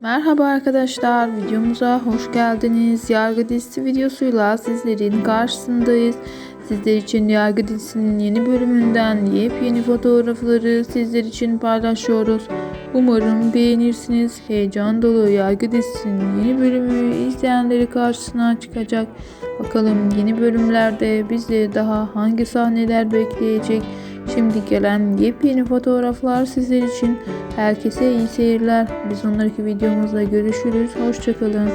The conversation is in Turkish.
Merhaba arkadaşlar, videomuza hoş geldiniz. Yargı dizisi videosuyla sizlerin karşısındayız. Sizler için Yargı dizisinin yeni bölümünden yepyeni fotoğrafları sizler için paylaşıyoruz. Umarım beğenirsiniz. Heyecan dolu Yargı dizisinin yeni bölümü izleyenleri karşısına çıkacak. Bakalım yeni bölümlerde bizi daha hangi sahneler bekleyecek? Şimdi gelen yepyeni fotoğraflar sizler için. Herkese iyi seyirler. Biz sonraki videomuzda görüşürüz. Hoşçakalın.